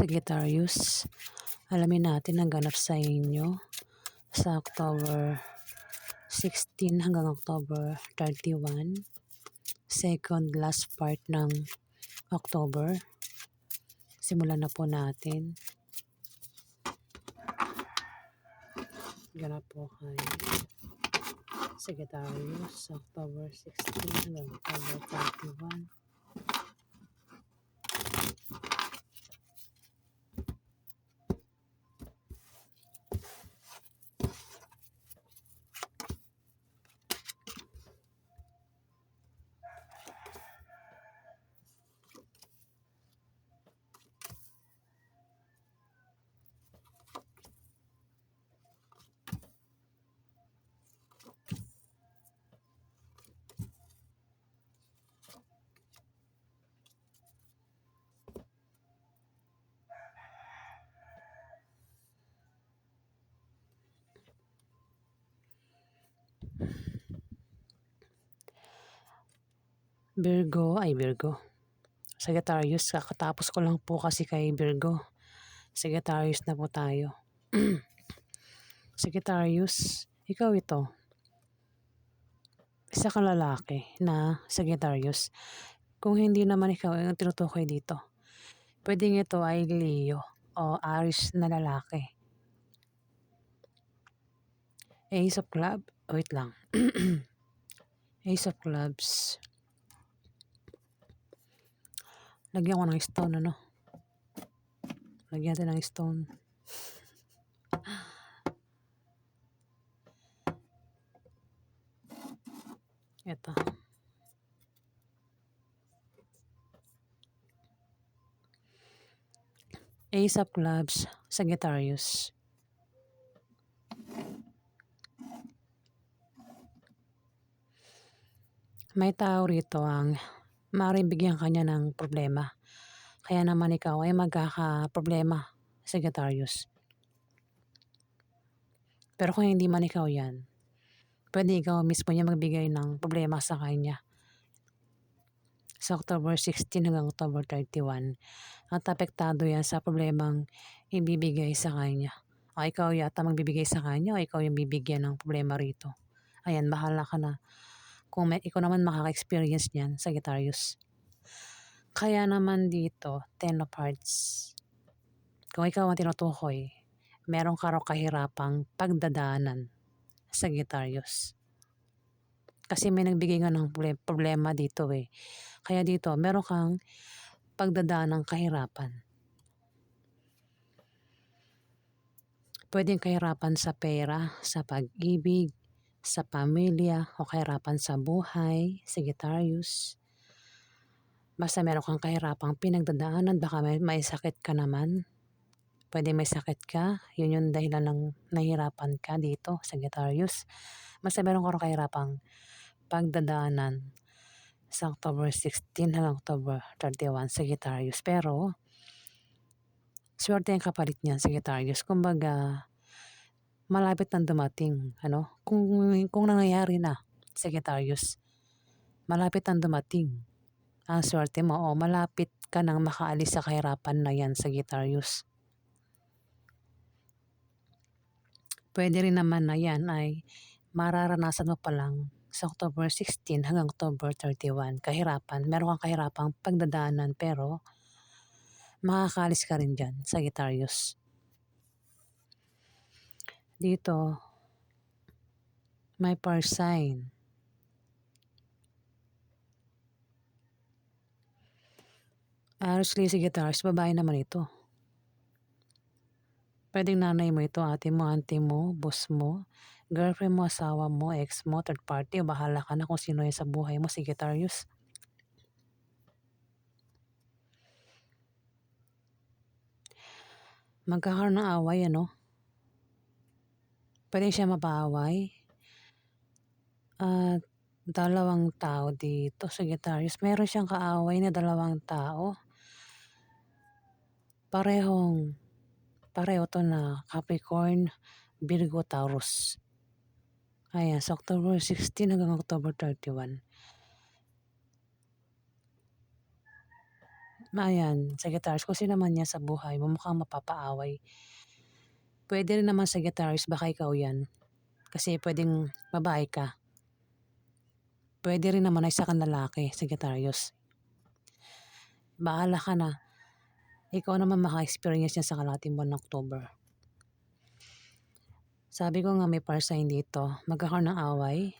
Sagittarius, alamin natin ang ganap sa inyo sa October 16 hanggang October 31. Second last part ng October. Simulan na po natin. Ganap po kay Sagittarius, October 16 hanggang October 31. Virgo, ay Virgo. Sagittarius, kakatapos ko lang po kasi kay Virgo. Sagittarius na po tayo. Sagittarius, ikaw ito. Isa kang lalaki na Sagittarius. Kung hindi naman ikaw ang tinutukoy dito, pwedeng ito ay Leo o Aries na lalaki. Ace of Club, wait lang. Ace of Clubs. Lagyan ko ng stone, ano? Lagyan natin ng stone. Ito. Ace of Clubs, Sagittarius. May tao rito ang maaaring bigyan kanya ng problema. Kaya naman ikaw ay magkaka-problema, Sagittarius. Pero kung hindi man ikaw yan, pwede ikaw mismo niya magbigay ng problema sa kanya. Sa October 16 hanggang October 31, at apektado yan sa problemang ibibigay sa kanya. O ikaw yata magbibigay sa kanya o ikaw yung bibigyan ng problema rito. Ayan, bahala ka na kung may, ikaw naman makaka-experience niyan, Sagittarius. Kaya naman dito, Ten of Hearts. Kung ikaw ang tinutukoy, meron ka raw kahirapang pagdadaanan, Sagittarius. Kasi may nagbigay nga ng problema dito eh. Kaya dito, meron kang pagdadaan ng kahirapan. Pwedeng kahirapan sa pera, sa pag-ibig, sa pamilya o kahirapan sa buhay, Sagittarius. Basta meron kang kahirapang pinagdadaanan, baka may, may sakit ka naman. Pwede may sakit ka, yun yung dahilan ng nahirapan ka dito, Sagittarius. Basta meron kang kahirapang pagdadaanan sa October 16 hanggang October 31, Sagittarius. Pero, swerte ang kapalit niyan, Sagittarius. Kumbaga, malapit nang dumating, ano? Kung, kung nangyayari na, Sagittarius, malapit nang dumating ang swerte mo o malapit ka nang makaalis sa kahirapan na yan, Sagittarius. Pwede rin naman na yan ay mararanasan mo pa lang sa October 16 hanggang October 31. Kahirapan. Meron kang kahirapang pagdadaanan pero makakaalis ka rin dyan, Sagittarius dito may par sign. Aros Lizzie Guitars, babae naman ito. Pwedeng nanay mo ito, ate mo, auntie mo, boss mo, girlfriend mo, asawa mo, ex mo, third party, o bahala ka na kung sino yung sa buhay mo, si Guitarius. Magkakaroon ng away, ano? Pwede siya mapaaway. At dalawang tao dito sa Sagittarius. Meron siyang kaaway na dalawang tao. Parehong, pareho to na Capricorn, Virgo, Taurus. Ayan, sa October 16 hanggang October 31. Ayan, Sagittarius, kung sino man yan sa buhay mo, mukhang mapapaaway. Pwede rin naman Sagittarius, baka ikaw yan. Kasi pwedeng babae ka. Pwede rin naman ay isa kang lalaki, Sagittarius. Bahala ka na. Ikaw naman maka-experience niya sa kalating buwan ng October. Sabi ko nga may par sign dito, magkakaroon ng away.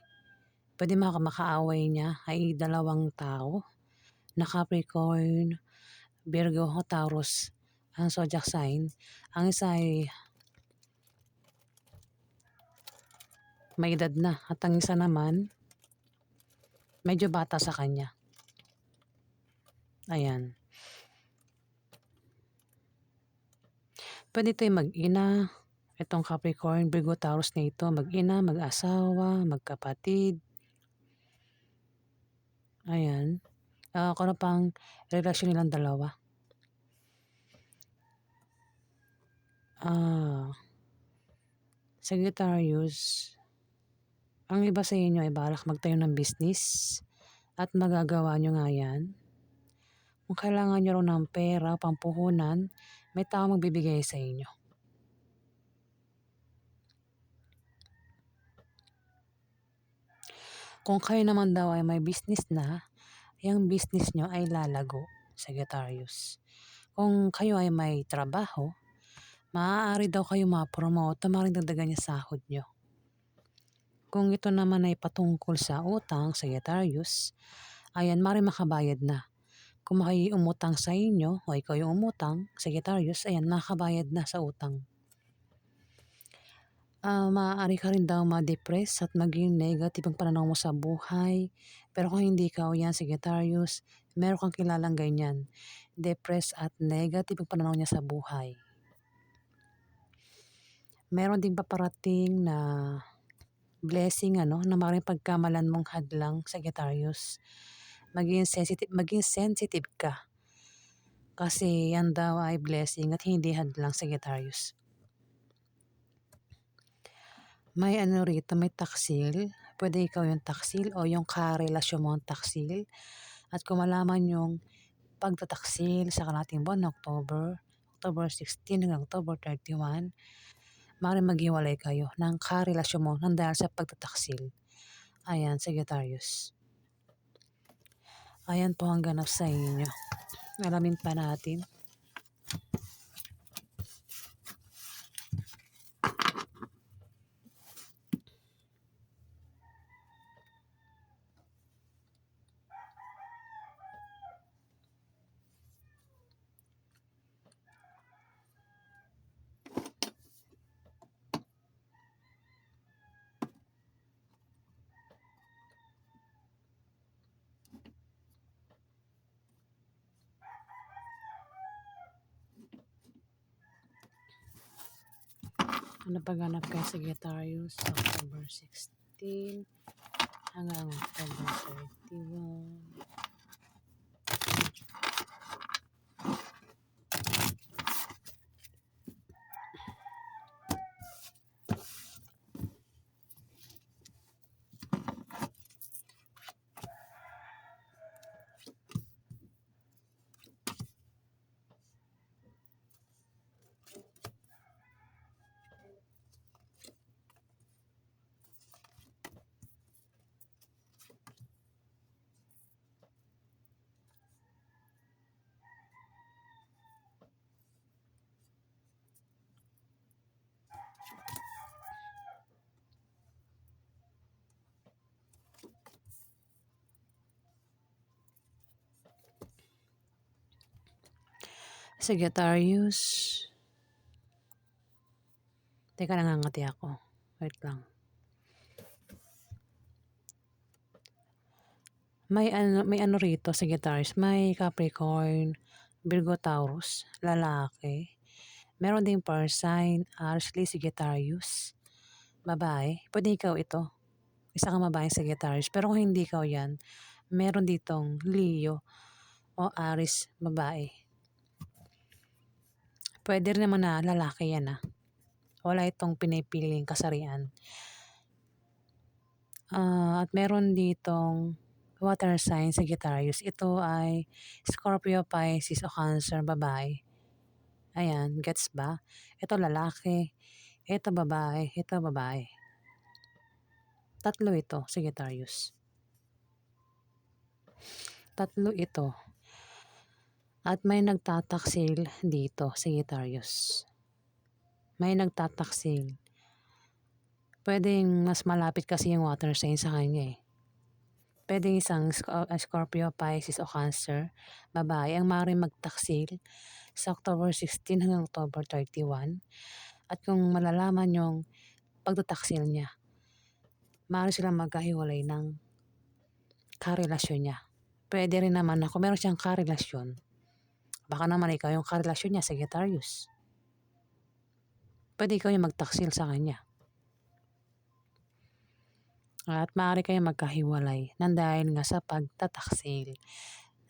Pwede maka makaaway niya ay dalawang tao na Capricorn, Virgo, Taurus ang zodiac sign. Ang isa ay may edad na at ang isa naman medyo bata sa kanya. Ayan. Pwede ito mag-ina, itong Capricorn, Virgo, Taurus na ito, mag-ina, mag-asawa, magkapatid. Ayan. Uh, kung ano pang relasyon nilang dalawa. Ah, Sagittarius, ang iba sa inyo ay balak magtayo ng business at magagawa nyo nga yan. Kung kailangan nyo ng pera, pampuhunan, may tao magbibigay sa inyo. Kung kayo naman daw ay may business na, yung business nyo ay lalago, Sagittarius. Kung kayo ay may trabaho, maaari daw kayo ma-promote na maring dagdagan niya sahod nyo. Kung ito naman ay patungkol sa utang, Sagittarius, ayan, maring makabayad na. Kung may umutang sa inyo, o ikaw yung umutang, Sagittarius, ayan, makabayad na sa utang uh, maaari ka rin daw ma-depress at maging negative ang pananaw mo sa buhay. Pero kung hindi ka o yan, Sagittarius, meron kang kilalang ganyan. Depressed at negative ang pananaw niya sa buhay. Meron ding paparating na blessing ano na maraming pagkamalan mong hadlang Sagittarius. Maging sensitive, maging sensitive ka. Kasi yan daw ay blessing at hindi hadlang Sagittarius. May ano rito, may taksil. Pwede ikaw yung taksil o yung karelasyon mo ang taksil. At kung malaman yung pagtataksil sa kalating buwan ng October, October 16 hanggang October 31, maaaring maghiwalay kayo ng karelasyon mo nang dahil sa pagtataksil. Ayan, Sagittarius. Ayan po ang ganap sa inyo. Alamin pa natin. Napaganap kay Sagittarius sa October 16 hanggang October 31. Sagittarius. Teka, nangangati ako. Wait lang. May ano, may ano rito, Sagittarius. May Capricorn, Virgo, Taurus, lalaki. Meron ding par sign, Arsley, Sagittarius. Babae. Pwede ikaw ito. Isa kang babae Sagittarius. Pero kung hindi ikaw yan, meron ditong Leo o Aris, babae. Pwede rin naman na lalaki yan ah. Wala itong pinipiling kasarian. Uh, at meron ditong water sign Sagittarius. Ito ay Scorpio, Pisces o Cancer, babae. Ayan, gets ba? Ito lalaki, ito babae, ito babae. Tatlo ito, Sagittarius. Tatlo ito. At may nagtataksil dito, Sagittarius. May nagtataksil. Pwedeng mas malapit kasi yung water sign sa kanya eh. Pwedeng isang uh, Scorpio, Pisces o Cancer, babae ang maaaring magtaksil sa October 16 hanggang October 31. At kung malalaman yung pagtataksil niya, maaari silang magkahiwalay ng karelasyon niya. Pwede rin naman na kung meron siyang karelasyon, baka naman ikaw yung karelasyon niya, Sagittarius. Pwede ikaw yung magtaksil sa kanya. At maaari kayong magkahiwalay nang dahil nga sa pagtataksil,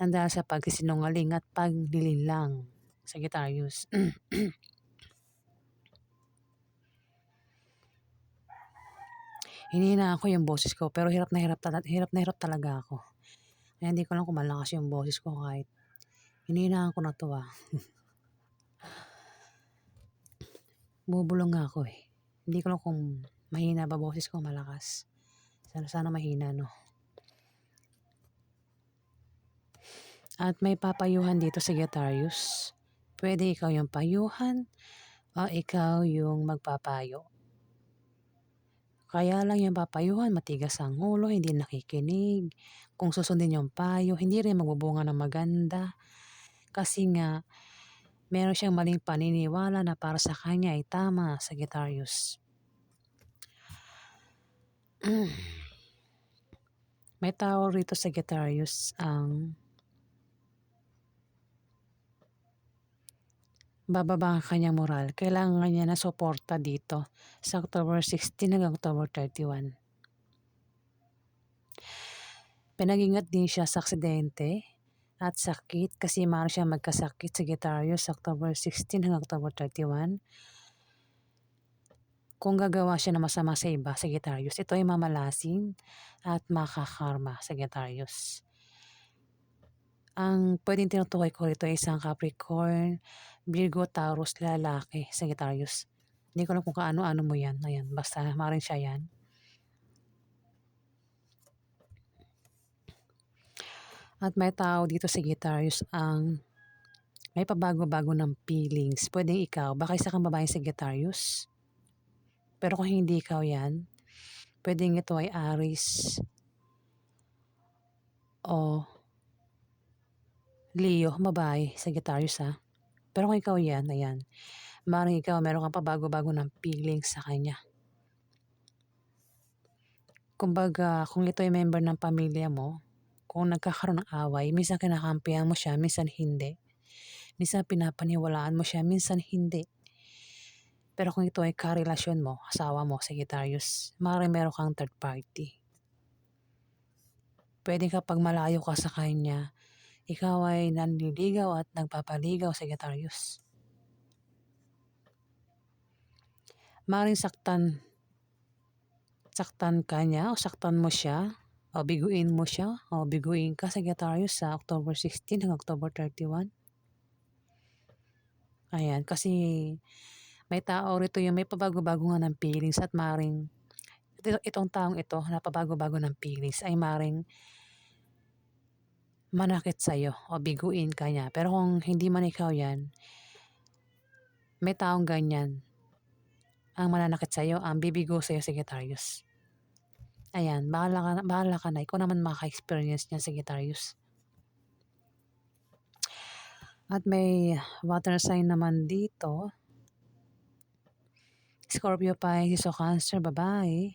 nang dahil sa pagsisinungaling at paglilinlang. Sagittarius. Hinihina ako yung boses ko pero hirap na hirap, talaga, hirap na hirap talaga ako. Kaya hindi ko lang kung malakas yung boses ko kahit hinihinahan ko na to ah. Bubulong nga ako eh. Hindi ko lang kung mahina ba boses ko malakas. Sana, sana mahina, no? At may papayuhan dito sa Sagittarius. Pwede ikaw yung payuhan o ikaw yung magpapayo. Kaya lang yung papayuhan, matigas ang ulo, hindi nakikinig. Kung susundin yung payo, hindi rin magbubunga ng maganda. Kasi nga, meron siyang maling paniniwala na para sa kanya ay tama, Sagittarius. May tao rito sa Sagittarius ang bababa ang kanyang moral. Kailangan niya na suporta dito sa October 16 hanggang October 31. Pinagingat din siya sa aksidente at sakit kasi maaari siya magkasakit sa Sagittarius sa October 16 hanggang October 31 kung gagawa siya ng masama sa iba, Sagittarius, ito ay mamalasin at makakarma, Sagittarius. Ang pwedeng tinutukoy ko rito ay isang Capricorn, Virgo, Taurus, lalaki, Sagittarius. Hindi ko alam kung kaano-ano mo yan. Ayan, basta maaaring siya yan. At may tao dito sa Sagittarius ang may pabago-bago ng feelings. Pwedeng ikaw, baka isa kang babae sa Sagittarius pero kung hindi ikaw yan, pwedeng ito ay Aris o Leo, babae, Sagittarius ha. Pero kung ikaw yan, ayan, maaaring ikaw meron kang pabago-bago ng feelings sa kanya. Kumbaga, kung ito ay member ng pamilya mo, kung nagkakaroon ng away, minsan kinakampihan mo siya, minsan hindi. Minsan pinapaniwalaan mo siya, minsan hindi. Pero kung ito ay karelasyon mo, asawa mo, Sagittarius, maaaring meron kang third party. Pwede kapag malayo ka sa kanya, ikaw ay nanliligaw at nagpapaligaw, Sagittarius. Maaaring saktan, saktan ka niya o saktan mo siya o biguin mo siya o biguin ka, Sagittarius, sa October 16 hanggang October 31. Ayan, kasi may tao rito yung may pabago-bago nga ng feelings at maring itong taong ito na pabago-bago ng feelings ay maring manakit sa'yo o biguin ka niya. Pero kung hindi man ikaw yan, may taong ganyan ang mananakit sa'yo, ang bibigo sa'yo, Sagittarius. Ayan, bahala ka, bahala ka na. Ikaw naman maka-experience niya, Sagittarius. At may water sign naman dito Scorpio Pisces o Cancer, babae,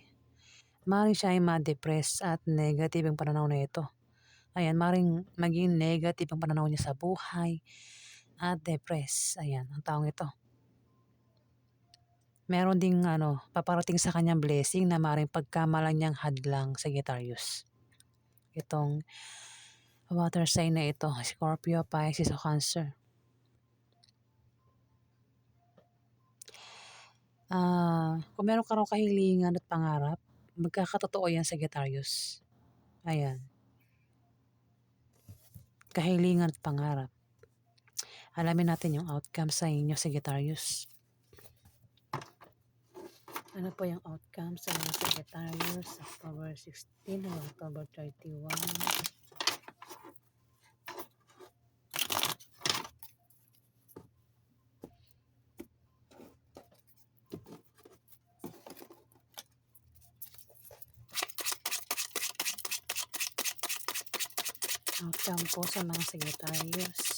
maaaring siya ay ma-depress at negative ang pananaw na ito. Ayan, maaaring maging negative ang pananaw niya sa buhay at depress. Ayan, ang taong ito. Meron ding ano, paparating sa kanyang blessing na maaaring pagkamalan niyang hadlang sa Sagittarius. Itong water sign na ito, Scorpio, Pisces o Cancer. Ah, kung meron ka raw kahilingan at pangarap, magkakatotoo yan, Sagittarius. Ayan. kahilingan at pangarap. Alamin natin yung outcome sa inyo, Sagittarius. Ano po yung outcome sa mga Sagittarius October 16 o October 31? Outcome po sa mga Sagittarius.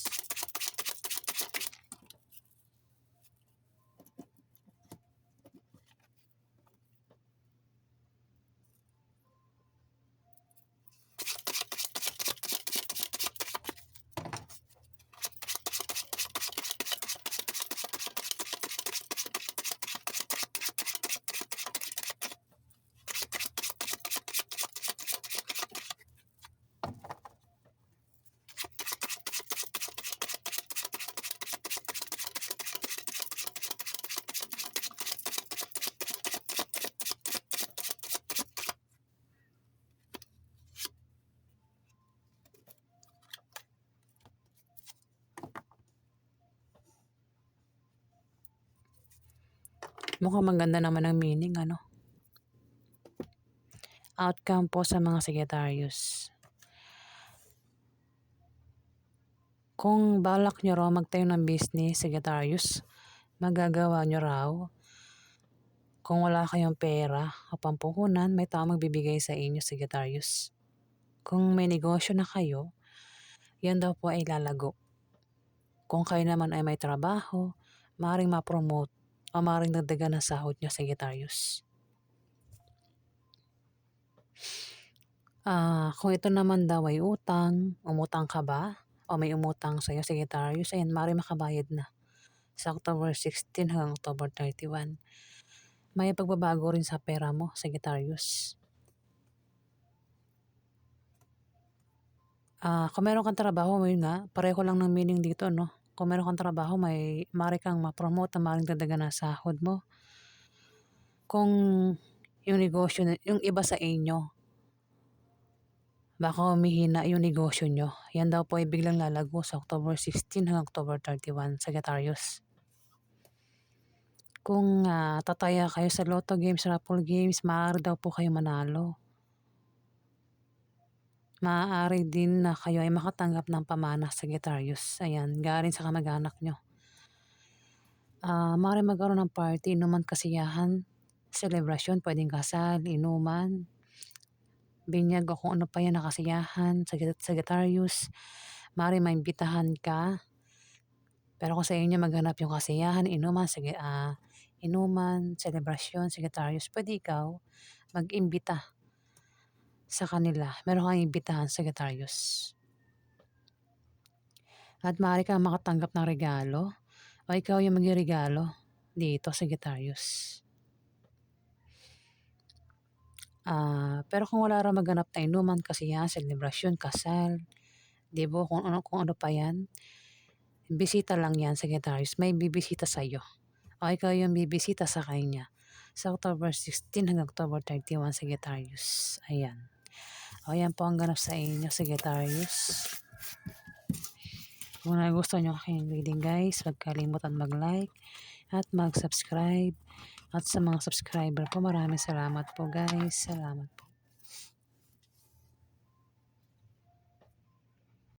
Mukhang maganda naman ang meaning, ano? Outcome po sa mga Sagittarius. Kung balak nyo raw magtayo ng business, Sagittarius, magagawa nyo raw. Kung wala kayong pera o pampuhunan, may tao magbibigay sa inyo, Sagittarius. Kung may negosyo na kayo, yan daw po ay lalago. Kung kayo naman ay may trabaho, maaaring ma-promote o maaaring dagdagan ng sahod nyo, Sagittarius. Ah, kung ito naman daw ay utang, umutang ka ba? O may umutang sa'yo, Sagittarius, ayan, maaaring makabayad na. Sa October 16 hanggang October 31. May pagbabago rin sa pera mo, Sagittarius. Ah, kung meron kang trabaho, yun nga, pareho lang ng meaning dito, no? Kung meron kang trabaho, may maaari kang ma-promote, maaaring dagdagan ng sahod mo. Kung yung negosyo, na- yung iba sa inyo, baka humihina yung negosyo nyo. Yan daw po ay biglang lalago sa October 16 hanggang October 31, Sagittarius. Kung ah, tataya kayo sa Lotto Games, Raffle Games, maaari daw po kayo manalo. Maaari din na kayo ay makatanggap ng pamana, Sagittarius. Ayan, galing sa kamag-anak nyo. Ah, maaari magkaroon ng party, inuman kasiyahan, celebration, pwedeng kasal, inuman, binyag o kung ano pa yan na kasiyahan, Sagitt- Sagittarius. Maaari maimbitahan ka. Pero kung sa inyo maghanap yung kasiyahan, inuman, sige, ah, inuman, celebration, Sagittarius, pwede ikaw mag-imbita sa kanila. Meron kang imbitahan, Sagittarius. At maaari kang makatanggap ng regalo o ikaw yung magregalo dito, Sagittarius. Ah, pero kung wala raw maganap na inuman, kasiyahan, celebration, kasal, di ba, kung ano, kung ano pa yan, bisita lang yan, Sagittarius. May bibisita sa iyo. O ikaw yung bibisita sa kanya. Sa October 16 hanggang October 31, Sagittarius. Ayan. O yan po ang ganap sa inyo, Sagittarius. Kung nagustuhan nyo aking reading guys, huwag kalimutan mag-like at mag-subscribe. At sa mga subscriber po, maraming salamat po guys. Salamat po.